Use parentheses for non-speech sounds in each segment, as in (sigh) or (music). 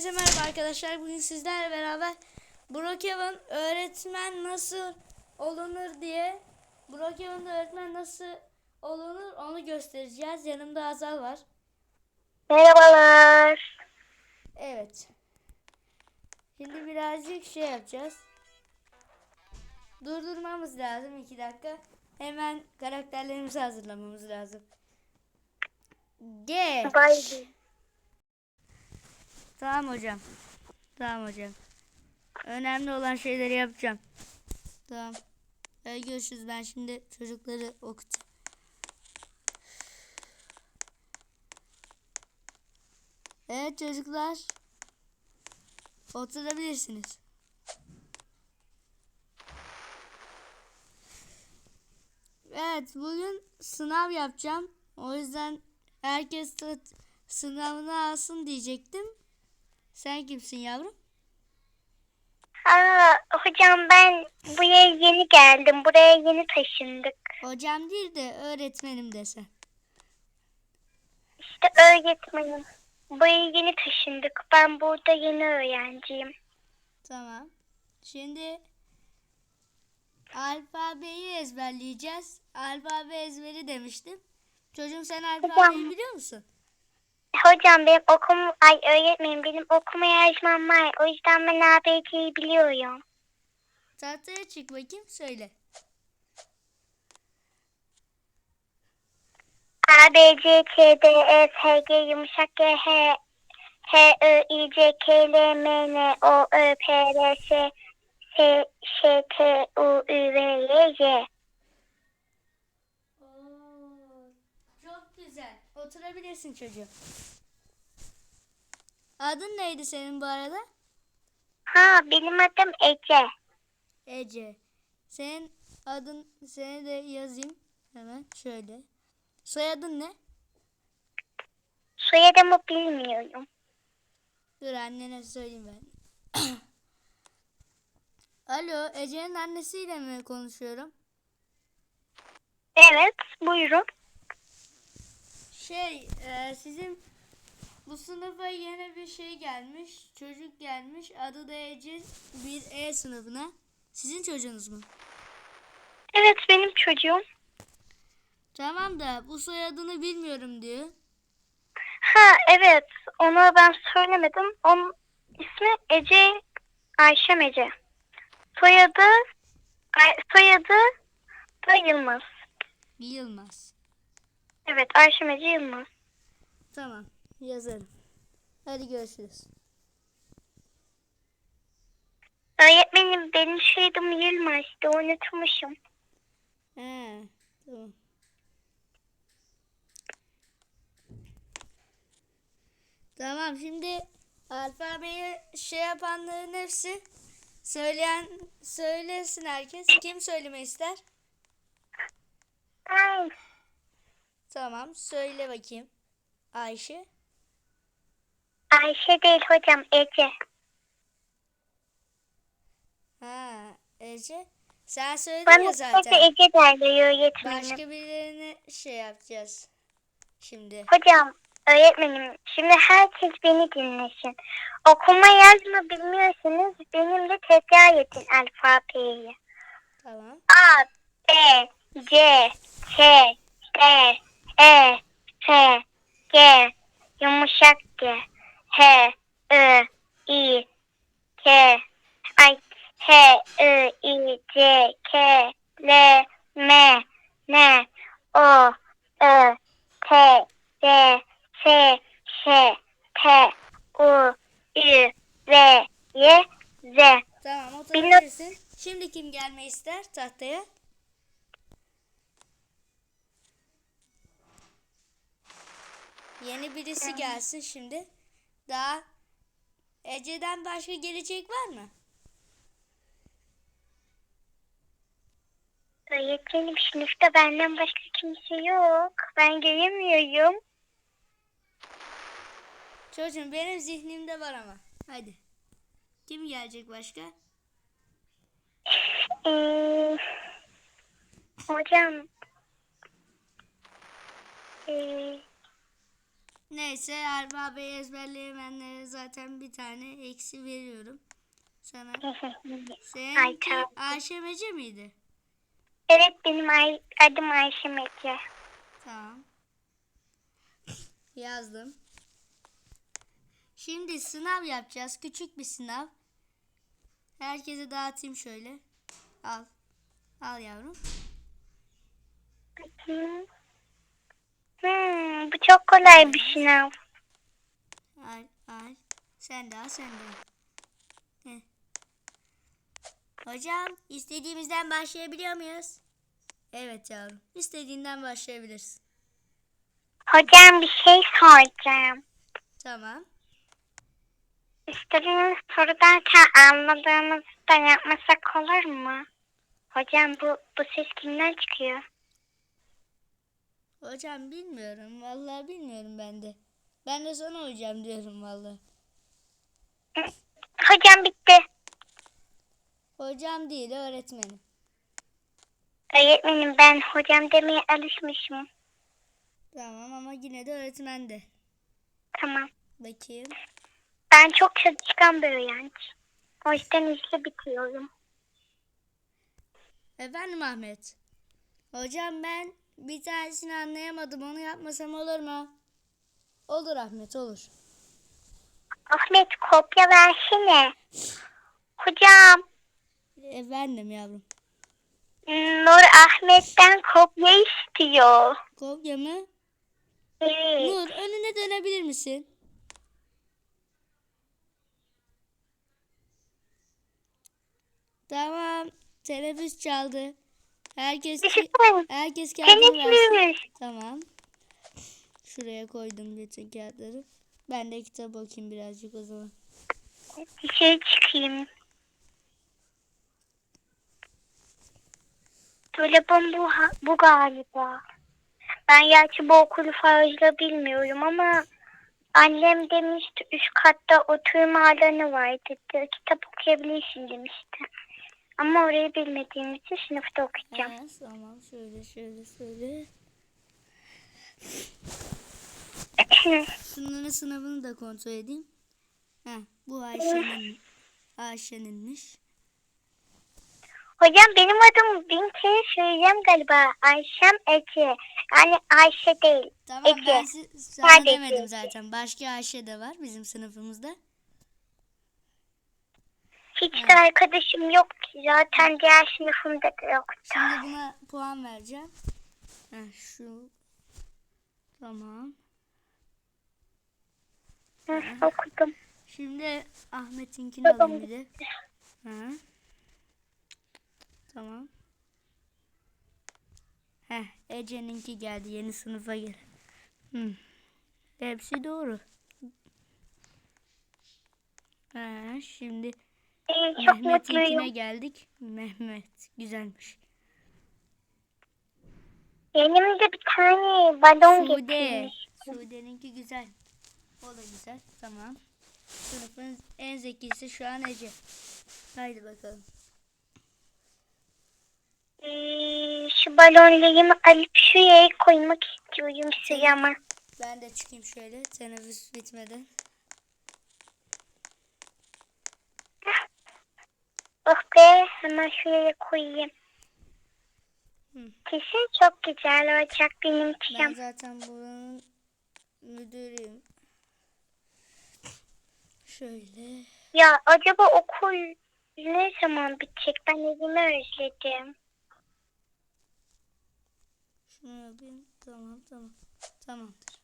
Hepinize merhaba arkadaşlar. Bugün sizlerle beraber Brookhaven öğretmen nasıl olunur diye Brookhaven'da öğretmen nasıl olunur onu göstereceğiz. Yanımda Azal var. Merhabalar. Evet. Şimdi birazcık şey yapacağız. Durdurmamız lazım 2 dakika. Hemen karakterlerimizi hazırlamamız lazım. Geç. Bay Tamam hocam. Tamam hocam. Önemli olan şeyleri yapacağım. Tamam. Hadi görüşürüz. Ben şimdi çocukları okutacağım. Evet çocuklar. Oturabilirsiniz. Evet bugün sınav yapacağım. O yüzden herkes sınavını alsın diyecektim. Sen kimsin yavrum? Aa, hocam ben buraya yeni geldim. Buraya yeni taşındık. Hocam değil de öğretmenim desen. İşte öğretmenim. Buraya yeni taşındık. Ben burada yeni öğrenciyim. Tamam. Şimdi alfabeyi ezberleyeceğiz. Alfabe ezberi demiştim. Çocuğum sen alfabeyi biliyor musun? Hocam benim okum ay öğretmenim benim okuma yazmam var. O yüzden ben ABC'yi biliyorum. Tahtaya çık bakayım söyle. A, B, C, K, D, E, F, G, yumuşak G, H, H, I, I, C, K, L, M, N, O, Ö, P, R, S, S, Ş, T, U, Ü, V, Y, Y. Oo, çok güzel. Oturabilirsin çocuğum. Adın neydi senin bu arada? Ha benim adım Ece. Ece. Senin adın seni de yazayım hemen şöyle. Soyadın ne? Soyadımı bilmiyorum. Dur annene söyleyeyim ben. (clears throat) Alo, Ece'nin annesiyle mi konuşuyorum? Evet buyurun. Şey, e, sizin bu sınıfa yeni bir şey gelmiş, çocuk gelmiş. Adı da Ece, bir E sınıfına. Sizin çocuğunuz mu? Evet benim çocuğum. Tamam da bu soyadını bilmiyorum diyor. Ha evet onu ben söylemedim. Onun ismi Ece Ayşem Ece. Soyadı Ay, soyadı da Yılmaz. Yılmaz. Evet Ayşem Ece Yılmaz. Tamam, yazarım. Hadi görüşürüz. Öğretmenim benim soyadım Yılmaz'dı unutmuşum. He, tamam. Tamam şimdi alfabeyi şey yapanların hepsi söyleyen söylesin herkes. Kim söyleme ister? Ay, Tamam söyle bakayım. Ayşe. Ayşe değil hocam Ece. Ha, Ece. Sen söyledin Bana ya zaten. Ece derler öğretmenim. Başka birilerini şey yapacağız. Şimdi. Hocam öğretmenim şimdi herkes beni dinlesin. Okuma yazma bilmiyorsanız benimle tekrar edin alfabeyi. Tamam. A, B, C, K, D, E, F, G, yumuşak G, H, I, I, K, ay, H, I, I, C, K, L, M, N, O, Ö, T, D, S, Ş, T, U, Ü, V, Y, Z. Tamam oturabilirsin. Şimdi kim gelmeyi ister tahtaya? Yeni birisi gelsin şimdi. Daha Ece'den başka gelecek var mı? Öğretmenim sınıfta benden başka kimse yok. Ben göremiyorum. Çocuğum benim zihnimde var ama. Hadi. Kim gelecek başka? Ee, hocam. Ee, Neyse alfabeyi ezberleyemeyenlere zaten bir tane eksi veriyorum. Sana. Tamam. Ayşe Mece miydi? evet benim ay- adım Ayşe Mekle. Tamam. Yazdım. Şimdi sınav yapacağız. Küçük bir sınav. Herkese dağıtayım şöyle. Al. Al yavrum. Hmm. Bu çok kolay bir sınav. Al, al. Sen de al, sen de. Heh. Hocam, istediğimizden başlayabiliyor muyuz? Evet yavrum. İstediğinden başlayabilirsin. Hocam bir şey soracağım. Tamam. İstediğiniz sorudan anladığımızı da yapmasak olur mu? Hocam bu, bu ses kimden çıkıyor? Hocam bilmiyorum. Vallahi bilmiyorum ben de. Ben de sana hocam diyorum vallahi. Hocam bitti. Hocam değil öğretmenim. Öğretmenim ben hocam demeye alışmışım. Tamam ama yine de öğretmen de. Tamam. Bakayım. Ben çok çalışkan bir öğrenci. O yüzden hızlı bitiriyorum. Efendim Ahmet. Hocam ben bir tanesini anlayamadım. Onu yapmasam olur mu? Olur Ahmet olur. Ahmet kopya versene. Hocam Efendim yavrum. Nur Ahmet'ten kopya istiyor. Kopya mı? Evet. Nur önüne dönebilir misin? Tamam. Teneffüs çaldı. Herkes herkes versin. Teneffüs. Tamam. Şuraya koydum bütün kağıtları. Ben de kitap okuyayım birazcık o zaman. Dışarı çıkayım. Dolabım bu, bu galiba. Ben gerçi bu okulu fazla bilmiyorum ama annem demişti üst katta oturma alanı var dedi. Kitap okuyabilirsin demişti. Ama orayı bilmediğim için sınıfta okuyacağım. Ha, tamam şöyle şöyle şöyle. (clears throat) Şunların sınavını da kontrol edeyim. Ha, bu Ayşe'nin Ayşe'ninmiş. Hocam benim adım bin kere söyleyeceğim galiba. Ayşem Ece. Yani Ayşe değil. Tamam Ece. ben si- sana Sadece demedim zaten. Başka Ayşe de var bizim sınıfımızda. Hiç de arkadaşım yok ki. Zaten diğer sınıfımda da yoktu. Şimdi buna puan vereceğim. Ha, şu. Tamam. Hı, okudum. Şimdi Ahmet'inkini alayım bir de. Ha. Tamam. Heh, Ece'ninki geldi yeni sınıfa gel. Hı. Hepsi doğru. Ha, şimdi Ee, çok Mehmet'inkine mutluyum. geldik. Mehmet güzelmiş. De bir tane balon Sude. getirmiş. Sude'ninki güzel. O da güzel. Tamam. Sınıfın en zekisi şu an Ece. Haydi bakalım. Ee, şu balonlarımı alıp şuraya koymak istiyorum sırama. Ben de çıkayım şöyle teneffüs bitmeden. Be hemen şuraya koyayım. Hı. Kesin çok güzel olacak benim Ben çişim. zaten buranın müdürüyüm. Şöyle. Ya acaba okul ne zaman bitecek? Ben evimi özledim. Şunu yapayım. Tamam tamam. Tamamdır.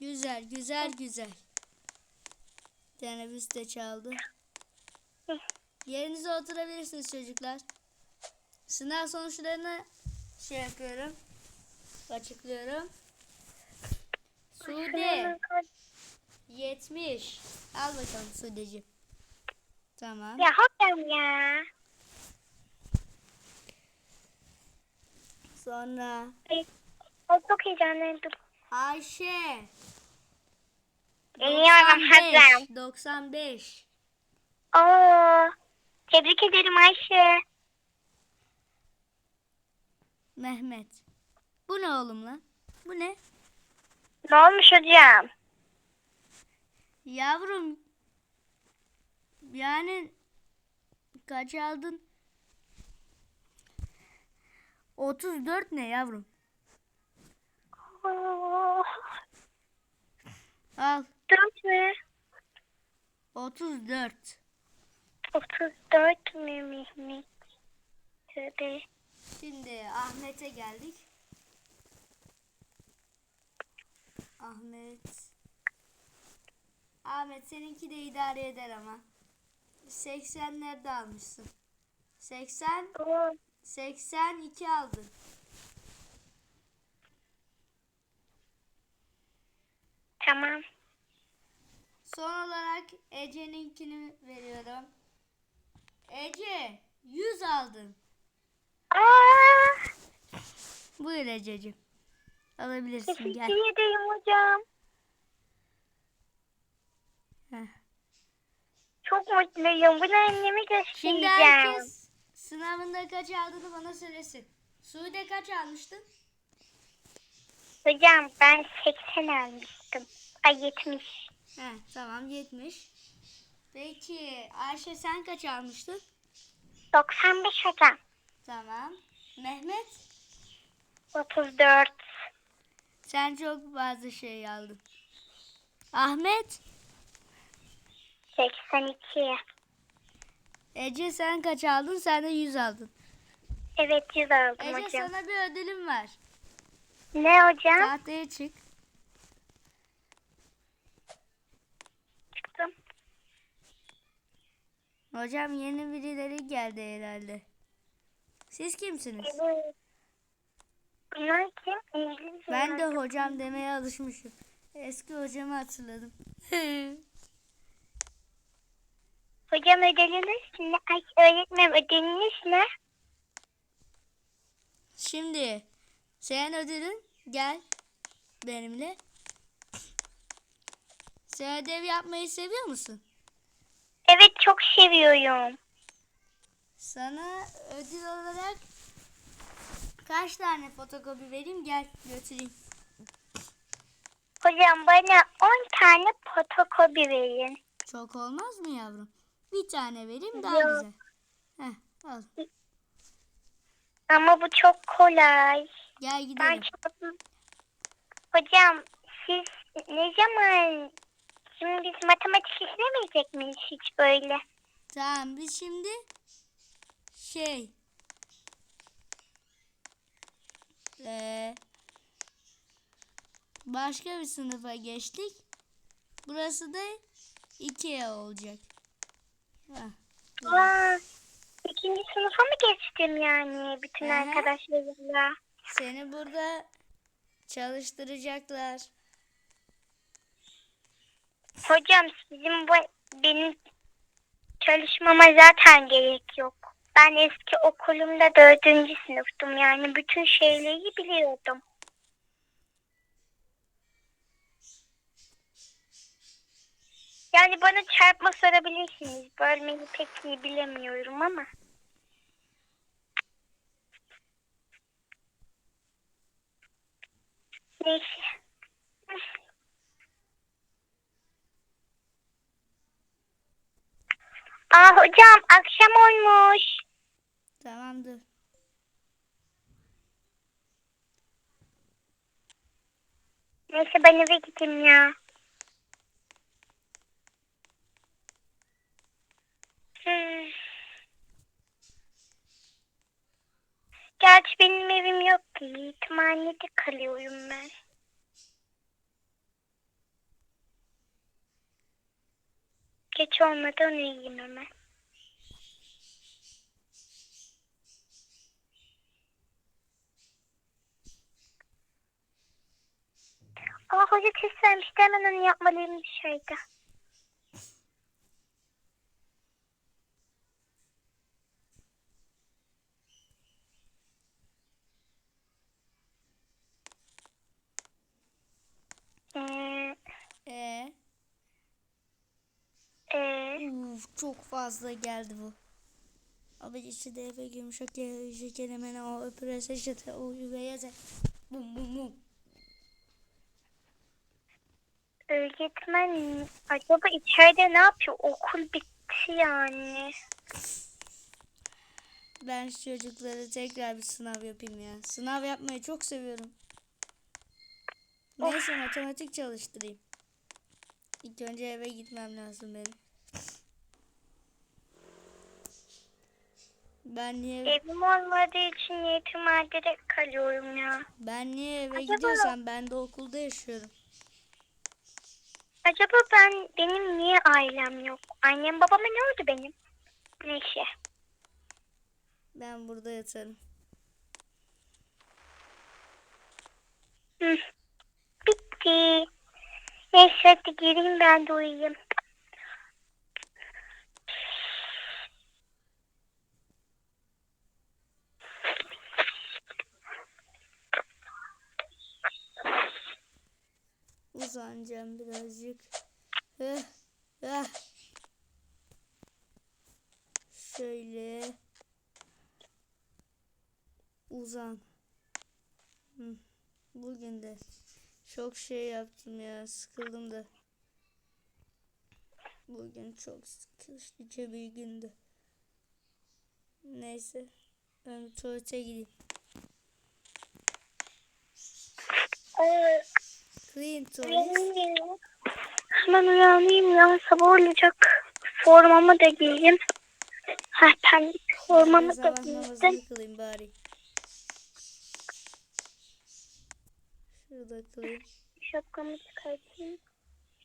Güzel güzel güzel. Teneffüs de çaldı. Yerinize oturabilirsiniz çocuklar. Sınav sonuçlarını şey yapıyorum. Açıklıyorum. Sude 70. Al bakalım Sudeci. Tamam. Ya hocam ya. Sonra ay çok heyecanlandım. Ayşe. Geliyorum hazırım. 95. Oo, tebrik ederim Ayşe. Mehmet. Bu ne oğlum lan? Bu ne? Ne olmuş hocam? Yavrum yani kaç aldın? 34 ne yavrum? Oh, Al Dört mü? 34. 34 mü Mehmet? Tövbe. Şimdi Ahmet'e geldik. Ahmet. Ahmet seninki de idare eder ama. 80'lerde almışsın. 80 Oh, 82 aldın. tamam. Son olarak Ece'ninkini veriyorum. Ece 100 aldın. Aa, Buyur Ececiğim. Alabilirsin gel. teşekkür ederim hocam. Heh. Çok mutluyum. Bunu anneme Şimdi göstereceğim. herkes sınavında kaç aldığını bana söylesin. Sude kaç almıştın? Hocam ben 80 almıştım. Ay 70. He, tamam 70. Peki Ayşe sen kaç almıştın? 95 hocam. Tamam. Mehmet 34. sen çok fazla şey aldın. Ahmet 82. Ece sen kaç aldın? Sen de 100 aldın. Evet 100 aldım Ece hocam. sana bir ödülüm var. Ne hocam? Tahtaya çık. Hocam yeni birileri geldi herhalde. Siz kimsiniz? Bunlar kim? İngiliz Ben de hocam demeye alışmışım. Eski hocamı hatırladım. (laughs) Hocam ödülünüz ne? Ay öğretmenim ödülünüz ne? Şimdi senin ödülün gel benimle. Sen ödev yapmayı seviyor musun? Evet çok seviyorum. Sana ödül olarak kaç tane fotokopi vereyim gel götüreyim. Hocam bana 10 tane fotokopi verin. Çok olmaz mı yavrum? Bir tane vereyim daha Yok. güzel. Heh, al. Ama bu çok kolay. Gel Ben gidelim. çok... Hocam siz ne zaman... Şimdi biz matematik işlemeyecek miyiz hiç böyle? Tamam biz şimdi şey eee, başka bir sınıfa geçtik. Burası da Ikea olacak. Heh. Aa, ikinci sınıfa mı geçtim yani bütün hı. arkadaşlarımla? Seni burada çalıştıracaklar. Hocam sizin bu benim çalışmama zaten gerek yok. Ben eski okulumda dördüncü sınıftım yani bütün şeyleri biliyordum. Yani bana çarpma sorabilirsiniz. Bölmeyi pek iyi bilemiyorum ama. Neyse. Aa hocam akşam olmuş. Tamamdır. Neyse ben eve gideyim ya. Hmm. Gerçi benim evim yok ki. Yetimhanede kalıyorum ben. Geç olmadan uyuyayım hemen. Aa hoca test vermişti hemen onu yapmalıyım dışarıda. Ee, Ee, ee, uf, çok fazla geldi bu. Abi içi de eve yumuşak şeker hemen o öpürese işte o üveye Bum bum bum. Öğretmen acaba içeride ne yapıyor? Okul bitti yani. Ben şu çocuklara tekrar bir sınav yapayım ya. Sınav yapmayı çok seviyorum. Neyse matematik çalıştırayım. İlk önce eve gitmem lazım benim. Ben niye Evim olmadığı için yetimhanede kalıyorum ya. ben niye eve Acaba- gidiyorsam ben de okulda yaşıyorum. Acaba ben benim niye ailem yok? Annem babama ne oldu benim? Neyse. Ben burada yatarım. Hı. Bitti. Neyse hadi gireyim ben de uyuyayım. Uzanacağım birazcık. Heh, heh. Şöyle. Uzan. Bugün de çok şey yaptım ya. Sıkıldım da. Bugün çok sıkıcı bir gündü. Neyse. Ben tuvalete gideyim. Ee, Uyanayım. Hemen uyanayım ya sabah olacak. Formamı da giyeyim. Ha ben formamı da giydim. namazını kılayım bari. Şurada kılayım. Şapkamı çıkartayım.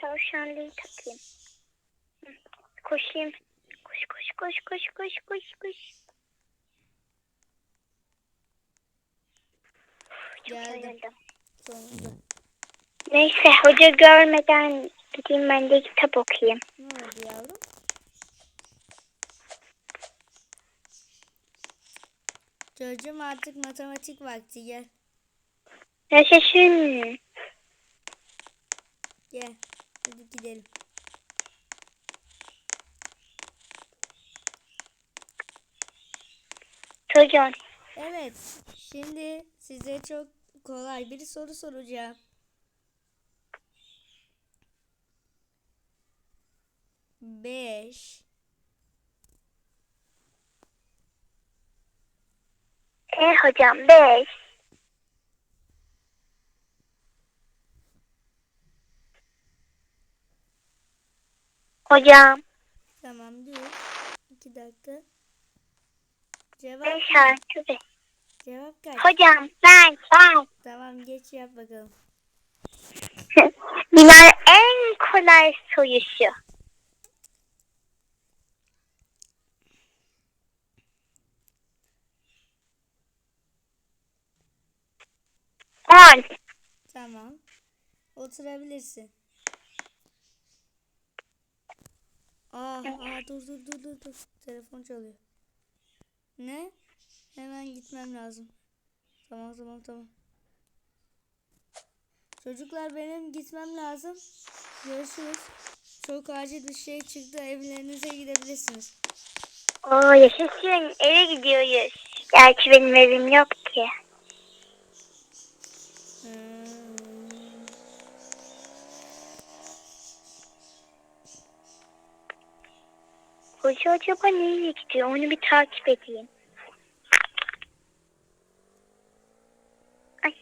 Tavşanlıyı takayım. Koşayım. Koş koş koş koş koş koş koş. Çok Geldim. Sonunda. Neyse hoca görmeden gideyim ben de kitap okuyayım. Ne oldu yavrum? Çocuğum artık matematik vakti gel. Yaşasın. Gel. Hadi gidelim. Çocuğum. Evet. Şimdi size çok kolay bir soru soracağım. Beş. E hocam 5. Hocam Tamam dur. İki dakika. Cevap 5 ne? artı 5. Cevap kaç? Hocam ben ben. Tamam geç yap bakalım. (laughs) Dünyanın en kolay sorusu. On. Tamam. Oturabilirsin. Aa, aa dur dur dur dur dur. Telefon çalıyor. Ne? Hemen gitmem lazım. Tamam tamam tamam. Çocuklar benim gitmem lazım. Görüşürüz. Çok acil bir şey çıktı. Evlerinize gidebilirsiniz. Oo yaşasın eve gidiyoruz. Gerçi benim evim yok ki. Hmm. Hoca acaba nereye gidiyor onu bir takip edeyim. Ay.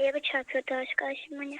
Araba çarpıyordu arkadaşım. Hı.